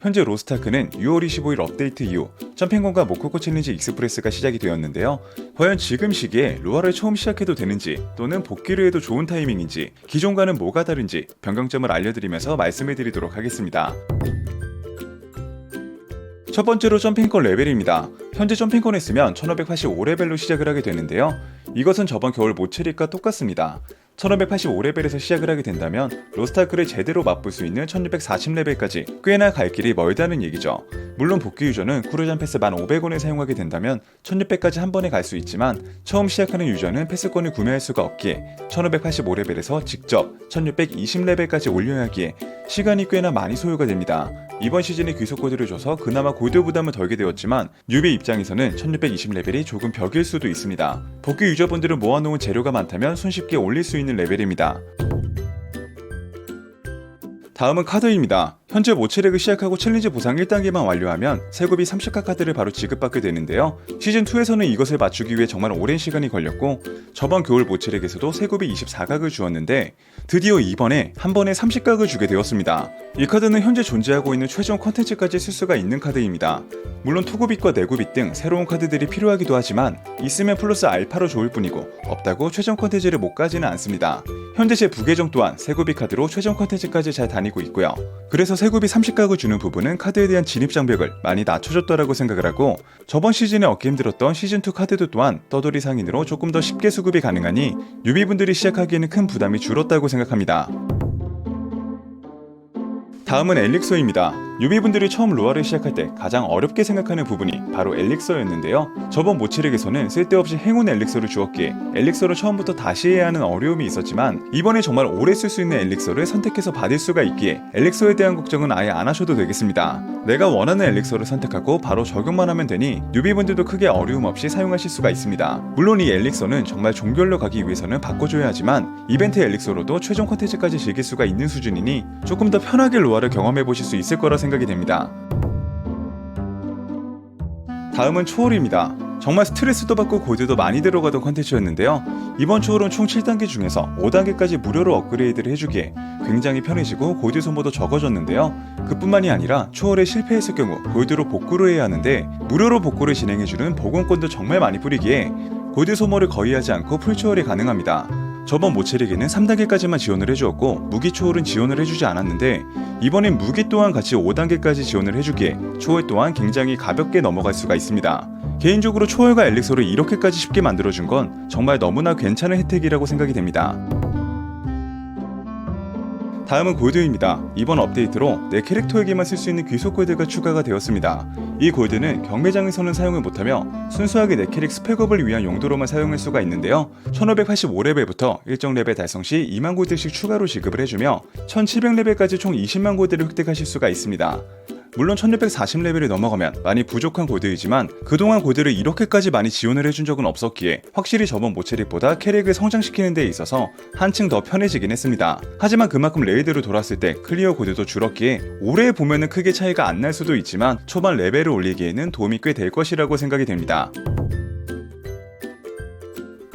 현재 로스타크는 6월 25일 업데이트 이후 점핑공과 모코코 챌린지 익스프레스가 시작이 되었는데요. 과연 지금 시기에 로아를 처음 시작해도 되는지 또는 복귀를 해도 좋은 타이밍인지 기존과는 뭐가 다른지 변경점을 알려드리면서 말씀해 드리도록 하겠습니다. 첫 번째로 점핑권 레벨입니다. 현재 점핑권에 쓰면 1585레벨로 시작을 하게 되는데요. 이것은 저번 겨울 모체리과 똑같습니다. 1585레벨에서 시작을 하게 된다면 로스타크를 제대로 맛볼 수 있는 1640레벨까지 꽤나 갈 길이 멀다는 얘기죠. 물론 복귀 유저는 쿠르잔 패스 1500원을 사용하게 된다면 1600까지 한 번에 갈 수 있지만 처음 시작하는 유저는 패스권을 구매할 수가 없기에 1585레벨에서 직접 1620레벨까지 올려야 하기에 시간이 꽤나 많이 소요가 됩니다. 이번 시즌에 귀속 코드를 줘서 그나마 골드 부담은 덜게 되었지만 뉴비 입장에서는 1620레벨이 조금 벽일 수도 있습니다. 복귀 유저분들은 모아놓은 재료가 많다면 손쉽게 올릴 수 있는 레벨입니다. 다음은 카드입니다. 현재 모체렉을 시작하고 챌린지 보상 1단계만 완료하면 세급이 30카 카드를 바로 지급받게 되는데요. 시즌2에서는 이것을 맞추기 위해 정말 오랜 시간이 걸렸고 저번 겨울 모체렉에서도 세급이 24각을 주었는데 드디어 이번에 한 번에 30각을 주게 되었습니다. 이 카드는 현재 존재하고 있는 최종 컨텐츠까지 쓸 수가 있는 카드입니다. 물론 토고빗과 네고빗 등 새로운 카드들이 필요하기도 하지만 있으면 플러스 알파로 좋을 뿐이고 없다고 최종 컨텐츠를 못 가지는 않습니다. 현재 제 부계정 또한 세고빗 카드로 최종 컨텐츠까지 잘 다니고 있고요. 그래서 세급이 30각을 주는 부분은 카드에 대한 진입 장벽을 많이 낮춰줬다라고 생각을 하고 저번 시즌에 얻기 힘들었던 시즌2 카드도 또한 떠돌이 상인으로 조금 더 쉽게 수급이 가능하니 뉴비분들이 시작하기에는 큰 부담이 줄었다고 생각합니다. 다음은 엘릭서입니다. 유비분들이 처음 로아를 시작할 때 가장 어렵게 생각하는 부분이 바로 엘릭서였는데요. 저번 모치렉에서는 쓸데없이 행운 엘릭서를 주었기에 엘릭서를 처음부터 다시 해야 하는 어려움이 있었지만 이번에 정말 오래 쓸 수 있는 엘릭서를 선택해서 받을 수가 있기에 엘릭서에 대한 걱정은 아예 안 하셔도 되겠습니다. 내가 원하는 엘릭서를 선택하고 바로 적용만 하면 되니 뉴비분들도 크게 어려움 없이 사용하실 수가 있습니다. 물론 이 엘릭서는 정말 종결로 가기 위해서는 바꿔줘야 하지만 이벤트 엘릭서로도 최종 컨텐츠까지 즐길 수가 있는 수준이니 조금 더 편하게 로아를 경험해 보실 수 있을 거라 생각 이 됩니다. 다음은 초월입니다. 정말 스트레스도 받고 골드도 많이 들어가던 컨텐츠였는데요. 이번 초월은 총 7단계 중에서 5단계까지 무료로 업그레이드를 해주기에 굉장히 편해지고 골드 소모도 적어졌는데요. 그뿐만이 아니라 초월에 실패했을 경우 골드로 복구를 해야 하는데 무료로 복구를 진행해주는 보건권도 정말 많이 뿌리기에 골드 소모를 거의 하지 않고 풀 초월이 가능합니다. 저번 모체릭에는 3단계까지만 지원을 해주었고 무기 초월은 지원을 해주지 않았는데 이번엔 무기 또한 같이 5단계까지 지원을 해주기에 초월 또한 굉장히 가볍게 넘어갈 수가 있습니다. 개인적으로 초월과 엘릭서를 이렇게까지 쉽게 만들어준 건 정말 너무나 괜찮은 혜택이라고 생각이 됩니다. 다음은 골드입니다. 이번 업데이트로 내 캐릭터에게만 쓸 수 있는 귀속 골드가 추가가 되었습니다. 이 골드는 경매장에서는 사용을 못하며 순수하게 내 캐릭 스펙업을 위한 용도로만 사용할 수가 있는데요. 1585레벨부터 일정 레벨 달성 시 2만 골드씩 추가로 지급을 해주며 1700레벨까지 총 20만 골드를 획득하실 수가 있습니다. 물론 1640레벨을 넘어가면 많이 부족한 골드이지만 그동안 골드를 이렇게까지 많이 지원을 해준 적은 없었기에 확실히 저번 모체릭보다 캐릭을 성장시키는 데 있어서 한층 더 편해지긴 했습니다. 하지만 그만큼 레이드로 돌았을 때 클리어 골드도 줄었기에 오래 보면은 크게 차이가 안 날 수도 있지만 초반 레벨을 올리기에는 도움이 꽤 될 것이라고 생각이 됩니다.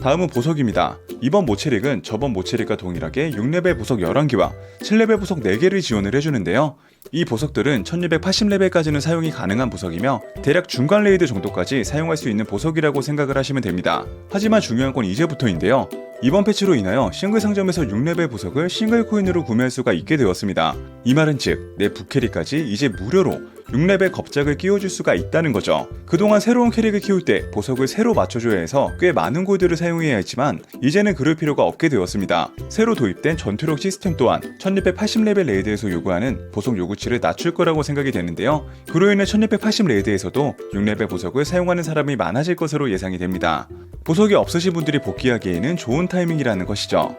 다음은 보석입니다. 이번 모체릭은 저번 모체릭과 동일하게 6레벨 보석 11개와 7레벨 보석 4개를 지원을 해주는데요. 이 보석들은 1280레벨까지는 사용이 가능한 보석이며 대략 중간 레이드 정도까지 사용할 수 있는 보석이라고 생각을 하시면 됩니다. 하지만 중요한 건 이제부터인데요. 이번 패치로 인하여 싱글 상점에서 6레벨 보석을 싱글 코인으로 구매할 수가 있게 되었습니다. 이 말은 즉, 내 부캐릭까지 이제 무료로 6레벨 겁작을 끼워줄 수가 있다는 거죠. 그동안 새로운 캐릭을 키울 때 보석을 새로 맞춰줘야 해서 꽤 많은 골드를 사용해야 했지만 이제는 그럴 필요가 없게 되었습니다. 새로 도입된 전투력 시스템 또한 1680레벨 레이드에서 요구하는 보석 요구치를 낮출 거라고 생각이 되는데요. 그로 인해 1680 레이드에서도 6레벨 보석을 사용하는 사람이 많아질 것으로 예상이 됩니다. 보석이 없으신 분들이 복귀하기에는 좋은 타이밍이라는 것이죠.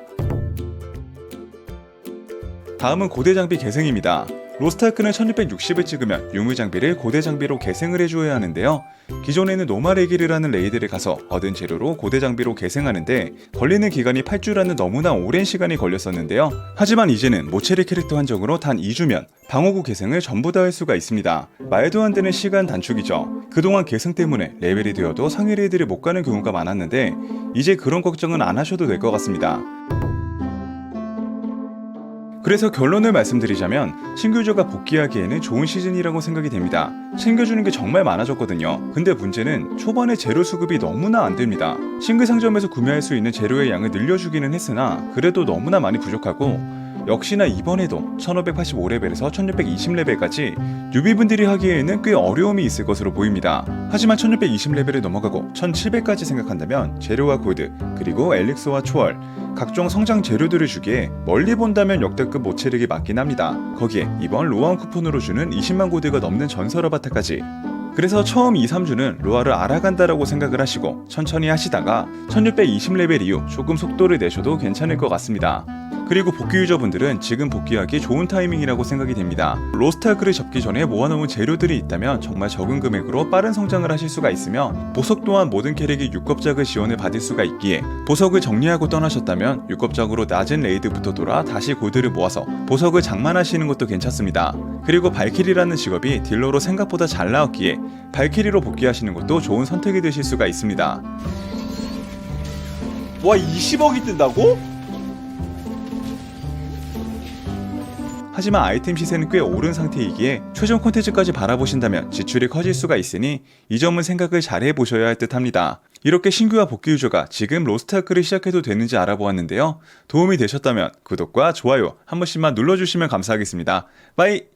다음은 고대 장비 계승입니다. 로스트아크는 1660을 찍으면 유물 장비를 고대 장비로 계승을 해줘야 하는데요. 기존에는 노마레기르라는 레이드를 가서 얻은 재료로 고대 장비로 계승하는데 걸리는 기간이 8주라는 너무나 오랜 시간이 걸렸었는데요. 하지만 이제는 모체리 캐릭터 한정으로 단 2주면 방어구 계승을 전부 다 할 수가 있습니다. 말도 안 되는 시간 단축이죠. 그동안 계승 때문에 레벨이 되어도 상위 레이드를 못 가는 경우가 많았는데 이제 그런 걱정은 안 하셔도 될 것 같습니다. 그래서 결론을 말씀드리자면 신규 유저가 복귀하기에는 좋은 시즌이라고 생각이 됩니다. 챙겨주는 게 정말 많아졌거든요. 근데 문제는 초반에 재료 수급이 너무나 안 됩니다. 싱글 상점에서 구매할 수 있는 재료의 양을 늘려주기는 했으나 그래도 너무나 많이 부족하고 역시나 이번에도 1585레벨에서 1620레벨까지 뉴비분들이 하기에는 꽤 어려움이 있을 것으로 보입니다. 하지만 1620레벨을 넘어가고 1700까지 생각한다면 재료와 골드, 그리고 엘릭스와 초월, 각종 성장 재료들을 주기에 멀리 본다면 역대급 모체력이 맞긴 합니다. 거기에 이번 로아원 쿠폰으로 주는 20만 고드가 넘는 전설 어바타까지 그래서 처음 2, 3주는 로아를 알아간다라고 생각을 하시고 천천히 하시다가 1620레벨 이후 조금 속도를 내셔도 괜찮을 것 같습니다. 그리고 복귀 유저분들은 지금 복귀하기 좋은 타이밍이라고 생각이 됩니다. 로스트아크를 접기 전에 모아놓은 재료들이 있다면 정말 적은 금액으로 빠른 성장을 하실 수가 있으며 보석 또한 모든 캐릭이 6급작을 지원을 받을 수가 있기에 보석을 정리하고 떠나셨다면 6급작으로 낮은 레이드부터 돌아 다시 골드를 모아서 보석을 장만하시는 것도 괜찮습니다. 그리고 발키리라는 직업이 딜러로 생각보다 잘 나왔기에 발키리로 복귀하시는 것도 좋은 선택이 되실 수가 있습니다. 와 20억이 뜬다고? 하지만 아이템 시세는 꽤 오른 상태이기에 최종 콘텐츠까지 바라보신다면 지출이 커질 수가 있으니 이 점은 생각을 잘 해보셔야 할 듯 합니다. 이렇게 신규와 복귀 유저가 지금 로스트아크를 시작해도 되는지 알아보았는데요. 도움이 되셨다면 구독과 좋아요 한 번씩만 눌러주시면 감사하겠습니다. 빠이!